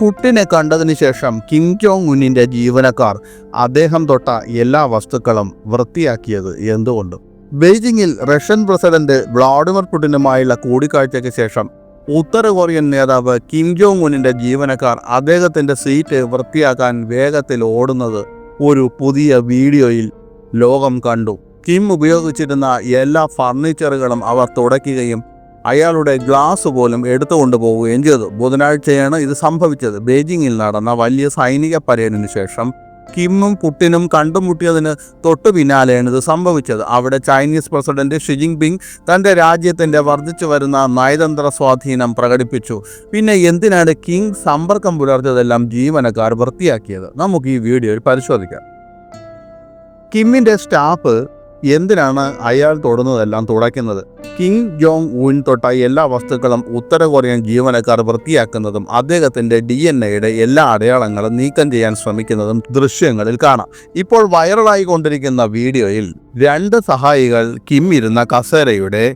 പുട്ടിനെ കണ്ടതിന് ശേഷം Kim Jong ഉന്നിന്റെ ജീവനക്കാർ അദ്ദേഹം തൊട്ട എല്ലാ വസ്തുക്കളും വൃത്തിയാക്കിയത് എന്തുകൊണ്ടും. ബെയ്ജിങ്ങിൽ റഷ്യൻ പ്രസിഡന്റ് വ്ളാഡിമിർ പുടിനുമായുള്ള കൂടിക്കാഴ്ചയ്ക്ക് ശേഷം ഉത്തര കൊറിയൻ നേതാവ് കിം ജോങ് ഉന്നിന്റെ ജീവനക്കാർ അദ്ദേഹത്തിന്റെ സീറ്റ് വൃത്തിയാക്കാൻ വേഗത്തിൽ ഓടുന്നത് ഒരു പുതിയ വീഡിയോയിൽ ലോകം കണ്ടു. കിം ഉപയോഗിച്ചിരുന്ന എല്ലാ ഫർണിച്ചറുകളും അവർ തുടയ്ക്കുകയും അയാളുടെ ഗ്ലാസ് പോലും എടുത്തുകൊണ്ട് പോവുകയും ചെയ്തു. ബുധനാഴ്ചയാണ് ഇത് സംഭവിച്ചത്. ബെയ്ജിങ്ങിൽ നടന്ന വലിയ സൈനിക പരേഡിന് ശേഷം കിമ്മും പുട്ടിനും കണ്ടുമുട്ടിയതിന് തൊട്ടു പിന്നാലെയാണ് ഇത് സംഭവിച്ചത്. അവിടെ ചൈനീസ് പ്രസിഡന്റ് ഷിജിങ് പിങ് തന്റെ രാജ്യത്തിന്റെ വർദ്ധിച്ചു വരുന്ന നയതന്ത്ര സ്വാധീനം പ്രകടിപ്പിച്ചു. പിന്നെ എന്തിനാണ് കിങ് സമ്പർക്കം പുലർത്തിയതെല്ലാം ജീവനക്കാർ വൃത്തിയാക്കിയത്? നമുക്ക് ഈ വീഡിയോയിൽ പരിശോധിക്കാം. കിമ്മിന്റെ സ്റ്റാഫ് എന്തിനാണ് അയാൾ തൊടുന്നതെല്ലാം തുടയ്ക്കുന്നത്? കിങ് ജോങ് ഉൻ തൊട്ട എല്ലാ വസ്തുക്കളും ഉത്തര കൊറിയൻ ജീവനക്കാർ വൃത്തിയാക്കുന്നതും അദ്ദേഹത്തിന്റെ ഡി എൻ എയുടെ എല്ലാ അടയാളങ്ങളും നീക്കം ചെയ്യാൻ ശ്രമിക്കുന്നതും ദൃശ്യങ്ങളിൽ കാണാം. ഇപ്പോൾ വൈറലായി കൊണ്ടിരിക്കുന്ന വീഡിയോയിൽ രണ്ട് സഹായികൾ കിം ഇരുന്ന കസേരയുടെ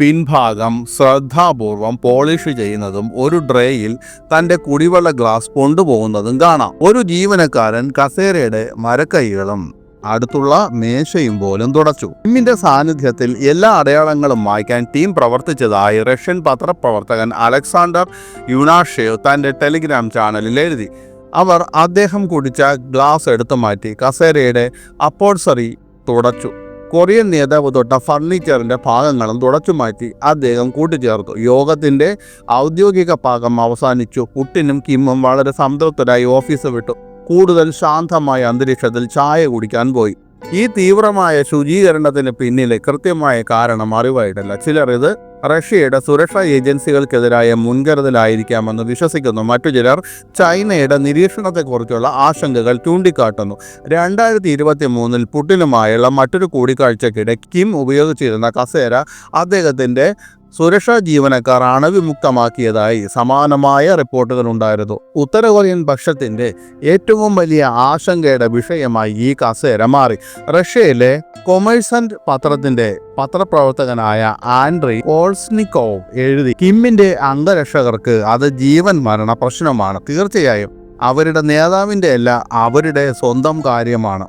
പിൻഭാഗം ശ്രദ്ധാപൂർവം പോളിഷ് ചെയ്യുന്നതും ഒരു ഡ്രേയിൽ തന്റെ കുടിവെള്ള ഗ്ലാസ് കൊണ്ടുപോകുന്നതും കാണാം. ഒരു ജീവനക്കാരൻ കസേരയുടെ മരക്കൈകളും അടുത്തുള്ള മേശയും പോലും തുടച്ചു. ടീമിന്റെ സാന്നിധ്യത്തിൽ എല്ലാ അടയാളങ്ങളും വായിക്കാൻ ടീം പ്രവർത്തിച്ചതായി റഷ്യൻ പത്രപ്രവർത്തകൻ അലക്സാണ്ടർ യുനാഷേവ് തന്റെ ടെലിഗ്രാം ചാനലിൽ എഴുതി. അവർ അദ്ദേഹം കുടിച്ച ഗ്ലാസ് എടുത്തു മാറ്റി കസേരയുടെ അപ്പോഴ്സറി തുടച്ചു. കൊറിയൻ നേതാവ് തൊട്ട ഫർണിച്ചറിന്റെ ഭാഗങ്ങളും തുടച്ചു മാറ്റി അദ്ദേഹം കൂട്ടിച്ചേർത്തു. യോഗത്തിന്റെ ഔദ്യോഗിക ഭാഗം അവസാനിച്ചു. പുട്ടിനും കിമ്മും വളരെ സംതൃപ്തരായി ഓഫീസ് വിട്ടു. കൂടുതൽ ശാന്തമായ അന്തരീക്ഷത്തിൽ ചായ കുടിക്കാൻ പോയി. ഈ തീവ്രമായ ശുചീകരണത്തിന് പിന്നിലെ കൃത്യമായ കാരണം അറിവായിട്ടല്ല. ചിലർ ഇത് റഷ്യയുടെ സുരക്ഷാ ഏജൻസികൾക്കെതിരായ മുൻകരുതലായിരിക്കാമെന്ന് വിശ്വസിക്കുന്നു. മറ്റു ചിലർ ചൈനയുടെ നിരീക്ഷണത്തെക്കുറിച്ചുള്ള ആശങ്കകൾ ചൂണ്ടിക്കാട്ടുന്നു. രണ്ടായിരത്തി ഇരുപത്തി മൂന്നിൽ പുട്ടിനുമായുള്ള മറ്റൊരു കൂടിക്കാഴ്ചക്കിടെ കിം ഉപയോഗിച്ചിരുന്ന കസേര അദ്ദേഹത്തിന്റെ സുരക്ഷാ ജീവനക്കാർ അണവിമുക്തമാക്കിയതായി സമാനമായ റിപ്പോർട്ടുകൾ ഉണ്ടായിരുന്നു. ഉത്തര കൊറിയൻ പക്ഷത്തിന്റെ ഏറ്റവും വലിയ ആശങ്കയുടെ വിഷയമായി ഈ കസേര മാറി. റഷ്യയിലെ കൊമേഴ്സന്റ് പത്രത്തിന്റെ പത്രപ്രവർത്തകനായ ആൻഡ്രി ഓൾസ്നിക്കോവ് എഴുതി കിമ്മിന്റെ അംഗരക്ഷകർക്ക് അത് ജീവൻ മരണ പ്രശ്നമാണ്. തീർച്ചയായും അവരുടെ നേതാവിന്റെ അല്ല അവരുടെ സ്വന്തം കാര്യമാണ്.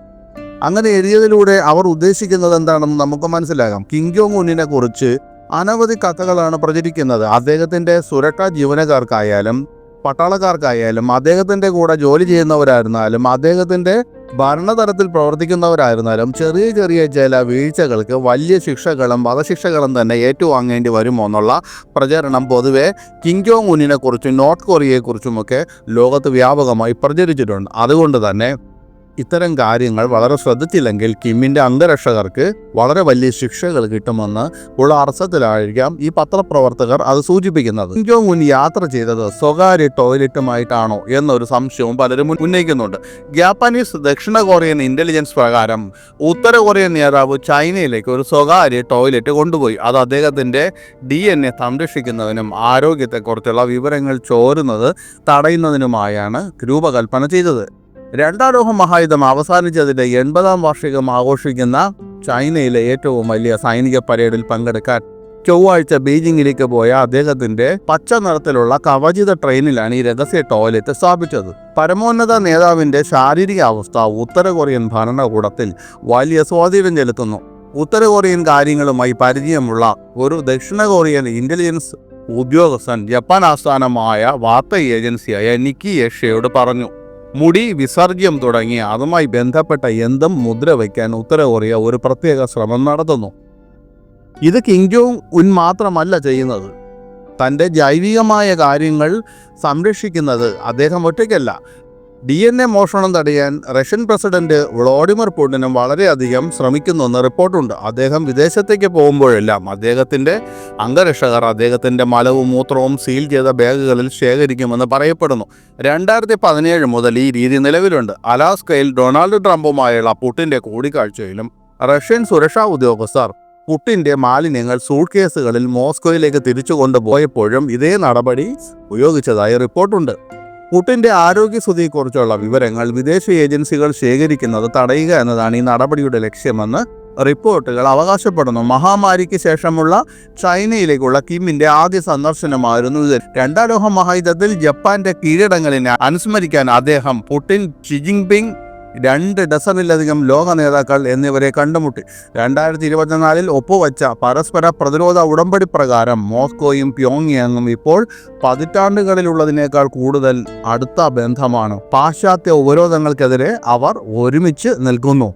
അങ്ങനെ എഴുതിയതിലൂടെ അവർ ഉദ്ദേശിക്കുന്നത് എന്താണെന്ന് നമുക്ക് മനസ്സിലാകാം. കിങ് ജോങ് ഉന്നിനെ കുറിച്ച് അനവധി കഥകളാണ് പ്രചരിക്കുന്നത്. അദ്ദേഹത്തിന്റെ സുരക്ഷാ ജീവനക്കാർക്കായാലും പട്ടാളക്കാർക്കായാലും അദ്ദേഹത്തിന്റെ കൂടെ ജോലി ചെയ്യുന്നവരായിരുന്നാലും അദ്ദേഹത്തിന്റെ ഭരണതലത്തിൽ പ്രവർത്തിക്കുന്നവരായിരുന്നാലും ചെറിയ ചെറിയ ചില വീഴ്ചകൾക്ക് വലിയ ശിക്ഷകളും വധശിക്ഷകളും തന്നെ ഏറ്റുവാങ്ങേണ്ടി വരുമോ എന്നുള്ള പ്രചരണം പൊതുവെ കിങ് ജോങ് ഉന്നിനെ കുറിച്ചും നോർത്ത് കൊറിയയെക്കുറിച്ചുമൊക്കെ ലോകത്ത് വ്യാപകമായി പ്രചരിച്ചിട്ടുണ്ട്. അതുകൊണ്ട് തന്നെ ഇത്തരം കാര്യങ്ങൾ വളരെ ശ്രദ്ധിച്ചില്ലെങ്കിൽ കിമ്മിന്റെ അന്തരക്ഷകർക്ക് വളരെ വലിയ ശിക്ഷകൾ കിട്ടുമെന്ന് ഉള്ള അർത്ഥത്തിലായിരിക്കാം ഈ പത്രപ്രവർത്തകർ അത് സൂചിപ്പിക്കുന്നത്. കിം മുൻ യാത്ര ചെയ്തത് സ്വകാര്യ ടോയ്ലറ്റുമായിട്ടാണോ എന്നൊരു സംശയവും പലരും ഉന്നയിക്കുന്നുണ്ട്. ജാപ്പാനീസ് ദക്ഷിണ കൊറിയൻ ഇന്റലിജൻസ് പ്രകാരം ഉത്തര കൊറിയൻ നേതാവ് ചൈനയിലേക്ക് ഒരു സ്വകാര്യ ടോയ്ലറ്റ് കൊണ്ടുപോയി. അത് അദ്ദേഹത്തിന്റെ ഡി എൻ എ സംരക്ഷിക്കുന്നതിനും ആരോഗ്യത്തെക്കുറിച്ചുള്ള വിവരങ്ങൾ ചോരുന്നത് തടയുന്നതിനുമായാണ് രൂപകൽപ്പന ചെയ്തത്. രണ്ടാം ലോക മഹായുദ്ധം അവസാനിച്ചതിന്റെ എൺപതാം വാർഷികം ആഘോഷിക്കുന്ന ചൈനയിലെ ഏറ്റവും വലിയ സൈനിക പരേഡിൽ പങ്കെടുക്കാൻ ചൊവ്വാഴ്ച ബീജിംഗിലേക്ക് പോയ അദ്ദേഹത്തിന്റെ പച്ച നിറത്തിലുള്ള കവചിത ട്രെയിനിലാണ് ഈ രഹസ്യ ടോയ്ലറ്റ് സ്ഥാപിച്ചത്. പരമോന്നത നേതാവിന്റെ ശാരീരിക അവസ്ഥ ഉത്തര കൊറിയൻ ഭരണകൂടത്തിൽ വലിയ സ്വാധീനം ചെലുത്തുന്നു. ഉത്തര കൊറിയൻ കാര്യങ്ങളുമായി പരിചയമുള്ള ഒരു ദക്ഷിണ കൊറിയൻ ഇന്റലിജൻസ് ഉദ്യോഗസ്ഥൻ ജപ്പാൻ ആസ്ഥാനമായ വാർത്താ ഏജൻസിയായ നിക്കി ഏഷ്യയോട് പറഞ്ഞു. മുടി വിസർജ്യം തുടങ്ങി അതുമായി ബന്ധപ്പെട്ട എന്തും മുദ്ര വയ്ക്കാൻ ഉത്തര കൊറിയ ഒരു പ്രത്യേക ശ്രമം നടത്തുന്നു. ഇത് കിങ് ജോങ് ഉൻ മാത്രമല്ല ചെയ്യുന്നത്. തന്റെ ജൈവികമായ കാര്യങ്ങൾ സംരക്ഷിക്കുന്നത് അദ്ദേഹം ഒറ്റയ്ക്കല്ല ഡി എൻ എ മോഷണം തടയാൻ റഷ്യൻ പ്രസിഡന്റ് വ്ളോഡിമിർ പുടിനും വളരെയധികം ശ്രമിക്കുന്നുവെന്ന് റിപ്പോർട്ടുണ്ട്. അദ്ദേഹം വിദേശത്തേക്ക് പോകുമ്പോഴെല്ലാം അദ്ദേഹത്തിന്റെ അംഗരക്ഷകർ അദ്ദേഹത്തിന്റെ മലവും മൂത്രവും സീൽ ചെയ്ത ബാഗുകളിൽ ശേഖരിക്കുമെന്ന് പറയപ്പെടുന്നു. രണ്ടായിരത്തി പതിനേഴ് മുതൽ ഈ രീതി നിലവിലുണ്ട്. അലാസ്കയിൽ ഡൊണാൾഡ് ട്രംപുമായുള്ള പുട്ടിന്റെ കൂടിക്കാഴ്ചയിലും റഷ്യൻ സുരക്ഷാ ഉദ്യോഗസ്ഥർ പുട്ടിന്റെ മാലിന്യങ്ങൾ സൂട്ട് കേസുകളിൽ മോസ്കോയിലേക്ക് തിരിച്ചു കൊണ്ടുപോയപ്പോഴും ഇതേ നടപടി ഉപയോഗിച്ചതായി റിപ്പോർട്ടുണ്ട്. പുട്ടിന്റെ ആരോഗ്യസ്ഥിതിയെക്കുറിച്ചുള്ള വിവരങ്ങൾ വിദേശ ഏജൻസികൾ ശേഖരിക്കുന്നത് തടയുക എന്നതാണ് ഈ നടപടിയുടെ ലക്ഷ്യമെന്ന് റിപ്പോർട്ടുകൾ അവകാശപ്പെടുന്നു. മഹാമാരിക്ക് ശേഷമുള്ള ചൈനയിലേക്കുള്ള കിമ്മിന്റെ ആദ്യ സന്ദർശനമായിരുന്നു ഇത്. രണ്ടാം ലോക മഹായുദ്ധത്തിൽ ജപ്പാന്റെ കീഴടങ്ങളിനെ അനുസ്മരിക്കാൻ അദ്ദേഹം പുടിൻ ഷി ജിൻപിങ് രണ്ട് ഡസനിലധികം ലോക നേതാക്കൾ എന്നിവരെ കണ്ടുമുട്ടി. രണ്ടായിരത്തി ഇരുപത്തിനാലിൽ ഒപ്പുവച്ച പരസ്പര പ്രതിരോധ ഉടമ്പടി പ്രകാരം മോസ്കോയും പ്യോങ്യാങ്ങും ഇപ്പോൾ പതിറ്റാണ്ടുകളിലുള്ളതിനേക്കാൾ കൂടുതൽ അടുത്ത ബന്ധമാണ്. പാശ്ചാത്യ ഉപരോധങ്ങൾക്കെതിരെ അവർ ഒരുമിച്ച് നിൽക്കുന്നു.